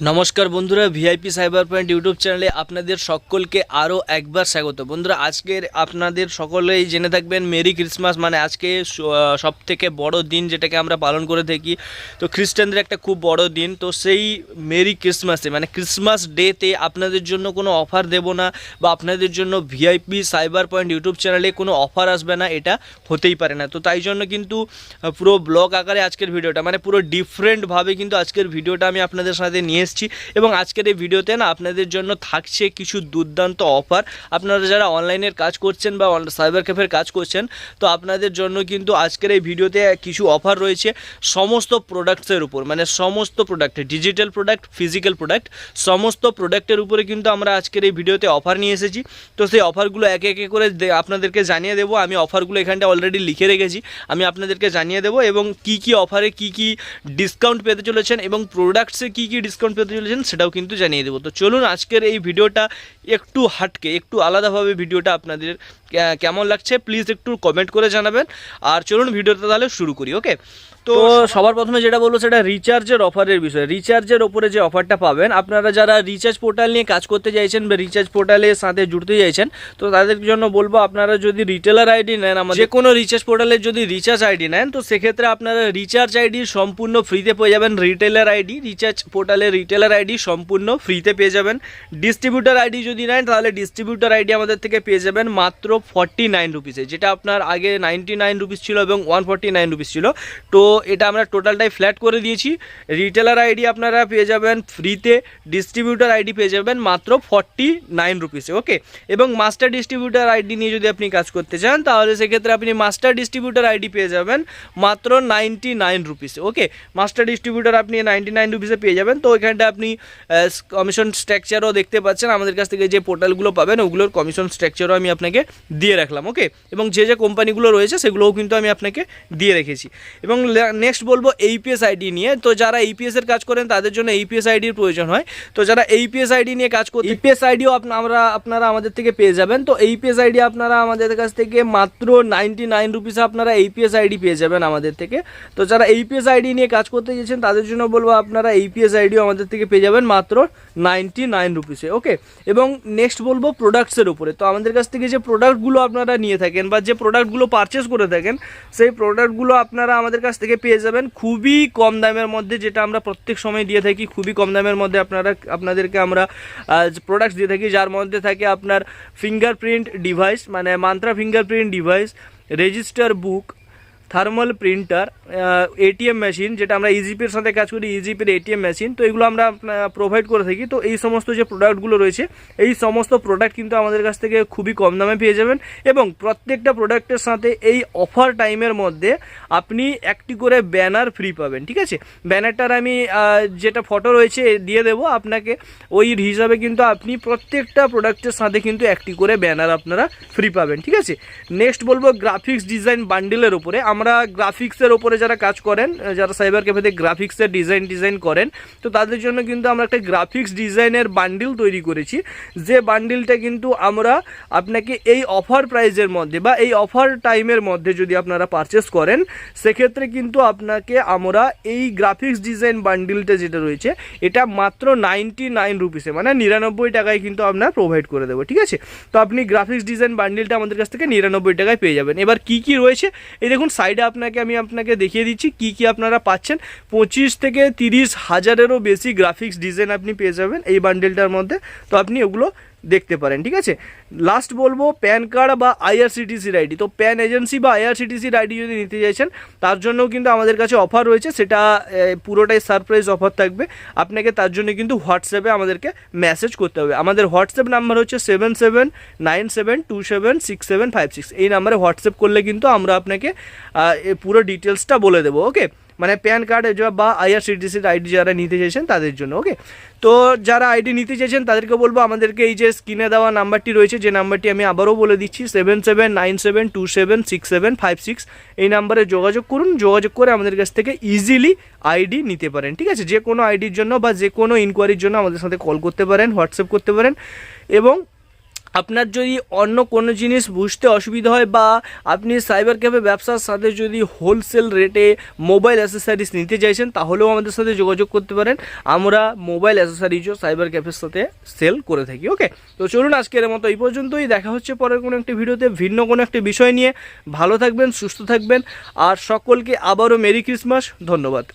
নমস্কার বন্ধুরা VIP cyber point YouTube চ্যানেলে আপনাদের সকলকে আরও একবার স্বাগত। বন্ধুরা, আজকের আপনাদের সকলেই জেনে থাকবেন মেরি ক্রিসমাস মানে আজকে সব থেকে বড় দিন যেটাকে আমরা পালন করে থাকি। তো খ্রিস্টানদের একটা খুব বড় দিন, তো সেই মেরি ক্রিসমাসে মানে ক্রিসমাস ডেতে আপনাদের জন্য কোনো অফার দেব না, বা আপনাদের জন্য ভিআইপি সাইবার পয়েন্ট ইউটিউব চ্যানেলে কোনো অফার আসবে না, এটা হতেই পারে না। তো তাই জন্য কিন্তু পুরো ব্লগ আকারে আজকের ভিডিওটা মানে পুরো ডিফারেন্টভাবে কিন্তু আজকের ভিডিওটা আমি আপনাদের সাথে নিয়ে এসেছি এবং আজকের এই ভিডিওতে না আপনাদের জন্য থাকছে কিছু দুর্দান্ত অফার আপনারা যারা অনলাইনের কাজ করছেন বা সাইবার ক্যাফের কাজ করছেন, তো আপনাদের জন্য কিন্তু আজকের এই ভিডিওতে কিছু অফার রয়েছে সমস্ত প্রোডাক্টসের উপর। মানে সমস্ত product digital product physical product সমস্ত প্রোডাক্টের উপরে কিন্তু আমরা আজকের এই ভিডিওতে অফার নিয়ে এসেছি। তো সেই অফারগুলো একে একে করে আপনাদেরকে জানিয়ে দেবো। আমি অফারগুলো এখানটা অলরেডি লিখে রেখেছি। আমি আপনাদেরকে জানিয়ে দেবো এবং কি কি অফারে কি কি ডিসকাউন্ট পেতে চলেছেন এবং প্রোডাক্টসে কি কি ডিসকাউন্ট পেতে চলেছেন সেটাও কিন্তু জানিয়ে দেবো। তো চলুন আজকের এই ভিডিওটা একটু হাটকে, একটু আলাদাভাবে ভিডিওটা আপনাদের কেমন লাগছে প্লিজ একটু কমেন্ট করে জানাবেন। আর চলুন ভিডিওটা তাহলে শুরু করি ওকে তো সবার প্রথমে যেটা বলব সেটা রিচার্জের অফারের বিষয়ে। রিচার্জের ওপরে যে অফারটা পাবেন, আপনারা যারা রিচার্জ পোর্টাল নিয়ে কাজ করতে চাইছেন বা রিচার্জ পোর্টালের সাথে জুড়তে চাইছেন, তো তাদের জন্য বলব আপনারা যদি রিটেলার আইডি নেন, আমাদের যে কোনো রিচার্জ পোর্টালের যদি রিচার্জ আইডি নেন, তো সেক্ষেত্রে আপনারা রিচার্জ আইডি সম্পূর্ণ ফ্রিতে পেয়ে যাবেন রিটেলার আইডি রিচার্জ পোর্টালের রিটেলার আইডি সম্পূর্ণ ফ্রিতে পেয়ে যাবেন। ডিস্ট্রিবিউটার আইডি যদি নেন, তাহলে ডিস্ট্রিবিউটার আইডি আমাদের থেকে পেয়ে যাবেন মাত্র ফর্টি নাইন রুপিসে যেটা আপনার আগে নাইনটি নাইন রুপিস ছিল এবং ওয়ান ফর্টি নাইন রুপিস ছিল। তো এটা আমরা টোটালটাই ফ্ল্যাট করে দিয়েছি। রিটেলার আইডি আপনারা পেয়ে যাবেন ফ্রিতে ডিস্ট্রিবিউটার আইডি পেয়ে যাবেন মাত্র ফর্টি নাইন রুপিসে ওকে এবং মাস্টার ডিস্ট্রিবিউটার আইডি নিয়ে যদি আপনি কাজ করতে চান, তাহলে সেক্ষেত্রে আপনি মাস্টার ডিস্ট্রিবিউটার আইডি পেয়ে যাবেন মাত্র নাইনটি নাইন রুপিসে ওকে মাস্টার ডিস্ট্রিবিউটার আপনি নাইনটি নাইন রুপিসে পেয়ে যাবেন, তো ওইখানটা আপনি কমিশন স্ট্রাকচারও দেখতে পাচ্ছেন। আমাদের কাছ থেকে যে পোর্টালগুলো পাবেন, ওগুলোর কমিশন স্ট্রাকচারও আমি আপনাকে দিয়ে রাখলাম ওকে এবং যে যে কোম্পানিগুলো রয়েছে, সেগুলোও কিন্তু আমি আপনাকে দিয়ে রেখেছি। এবং নেক্সট বলব এইপিএস আইডি নিয়ে। তো যারা এইপিএস এর কাজ করেন, তাদের জন্য এইপিএস আইডির প্রয়োজন হয়। তো যারা এইপিএস আইডি নিয়ে কাজ করতে এইপিএস আইডিও আমরা, আপনারা আমাদের থেকে পেয়ে যাবেন। তো এইপিএস আইডি আপনারা আমাদের কাছ থেকে মাত্র নাইনটি নাইন রুপিসে আপনারা এইপিএস আইডি পেয়ে যাবেন আমাদের থেকে। তো যারা এইপিএস আইডি নিয়ে কাজ করতে গেছেন তাদের জন্য বলব আপনারা এইপিএস আইডিও আমাদের থেকে পেয়ে যাবেন মাত্র নাইনটি নাইন রুপিসে ওকে এবং নেক্সট বলব প্রোডাক্টসের উপরে। তো আমাদের কাছ থেকে যে প্রোডাক্টগুলো আপনারা নিয়ে থাকেন বা যে প্রোডাক্টগুলো পারচেস করে থাকেন, সেই প্রোডাক্টগুলো আপনারা আমাদের কাছ থেকে পেয়ে যাবেন খুবই কম দামের মধ্যে, যেটা আমরা প্রত্যেক সময় দিয়ে থাকি, খুবই কম দামের মধ্যে আপনারা, আপনাদেরকে আমরা প্রোডাক্টস দিয়ে থাকি, যার মধ্যে থাকে আপনার ফিঙ্গারপ্রিন্ট ডিভাইস মানে Mantra fingerprint device register book thermal printer ATM machine যেটা আমরা ইজিপির সাথে কাজ করি ইজিপির এটিএম মেশিন তো এগুলো আমরা প্রোভাইড করে থাকি। তো এই সমস্ত যে প্রোডাক্টগুলো রয়েছে, এই সমস্ত প্রোডাক্ট কিন্তু আমাদের কাছ থেকে খুবই কম দামে পেয়ে যাবেন এবং প্রত্যেকটা প্রোডাক্টের সাথে এই অফার টাইমের মধ্যে আপনি একটি করে ব্যানার ফ্রি পাবেন, ঠিক আছে? ব্যানারটার আমি যেটা ফটো রয়েছে দিয়ে দেবো আপনাকে। ওই হিসাবে কিন্তু আপনি প্রত্যেকটা প্রোডাক্টের সাথে কিন্তু একটি করে ব্যানার আপনারা ফ্রি পাবেন, ঠিক আছে? নেক্সট বলব গ্রাফিক্স ডিজাইন বান্ডিলের উপরে। আমরা গ্রাফিক্সের ওপরে যারা কাজ করেন যারা সাইবার ক্যাফেতে গ্রাফিক্সের ডিজাইন ডিজাইন করেন, তো তাদের জন্য কিন্তু আমরা একটা গ্রাফিক্স ডিজাইনের বান্ডিল তৈরি করেছি। যে বান্ডিলটা কিন্তু আমরা আপনাকে এই অফার প্রাইজের মধ্যে বা এই অফার টাইমের মধ্যে যদি আপনারা পারচেস করেন, সেক্ষেত্রে কিন্তু আপনাকে আমরা এই গ্রাফিক্স ডিজাইন বান্ডিলটা যেটা রয়েছে, এটা মাত্র নাইনটি নাইন রুপিসে মানে নিরানব্বই টাকায় কিন্তু আপনার প্রোভাইড করে দেবো, ঠিক আছে? তো আপনি গ্রাফিক্স ডিজাইন বান্ডিলটা আমাদের কাছ থেকে নিরানব্বই টাকায় পেয়ে যাবেন। এবার কি কি রয়েছে? এই দেখুন সাইডে আপনাকে আমি আপনাকে দেখিয়ে দিচ্ছি কি কি আপনারা পাচ্ছেন। পঁচিশ থেকে তিরিশ হাজারেরও বেশি গ্রাফিক্স ডিজাইন আপনি পেয়ে যাবেন এই বান্ডেলটার মধ্যে। তো আপনি ওগুলো দেখতে পারেন, ঠিক আছে? লাস্ট বলব প্যান কার্ড বা আইআরসিটিসির আইডি তো প্যান এজেন্সি বা আইআরসিটিসির আইডি যদি নিতে চাইছেন, তার জন্যও কিন্তু আমাদের কাছে অফার রয়েছে। সেটা পুরোটাই সারপ্রাইজ অফার থাকবে। আপনাকে তার জন্য কিন্তু হোয়াটসঅ্যাপে আমাদেরকে মেসেজ করতে হবে। আমাদের হোয়াটসঅ্যাপ নাম্বার হচ্ছে seven seven nine seven two seven six seven five six এই নাম্বারে হোয়াটসঅ্যাপ করলে কিন্তু আমরা আপনাকে পুরো ডিটেলসটা বলে দেবো ওকে মানে প্যান কার্ড বা আইআরসিটিসির আইডি যারা নিতে চাইছেন তাদের জন্য, ওকে? তো যারা আইডি নিতে চাইছেন তাদেরকে বলব আমাদেরকে এই যে স্ক্রিনে দেওয়া নাম্বারটি রয়েছে, যে নাম্বারটি আমি আবারও বলে দিচ্ছি seven seven nine seven two seven six seven five six এই নাম্বারে যোগাযোগ করুন, যোগাযোগ করে আমাদের কাছ থেকে ইজিলি আইডি নিতে পারেন, ঠিক আছে? যে কোনো আইডির জন্য বা যে কোনো ইনকোয়ারির জন্য আমাদের সাথে কল করতে পারেন হোয়াটসঅ্যাপ করতে পারেন এবং আপনার যদি অন্য কোনো জিনিস বুঝতে অসুবিধা হয় বা আপনি সাইবার ক্যাফে ব্যবসার সাথে যদি হোলসেল রেটে মোবাইল অ্যাসেসারিজ নিতে চাইছেন, তাহলেও আমাদের সাথে যোগাযোগ করতে পারেন। আমরা মোবাইল অ্যাসেসারিজও সাইবার ক্যাফের সাথে সেল করে থাকি ওকে তো চলুন আজকের মতো এই পর্যন্তই। দেখা হচ্ছে পরের কোনো একটি ভিডিওতে ভিন্ন কোনো একটি বিষয় নিয়ে। ভালো থাকবেন, সুস্থ থাকবেন, আর সকলকে আবারও মেরি ক্রিসমাস ধন্যবাদ।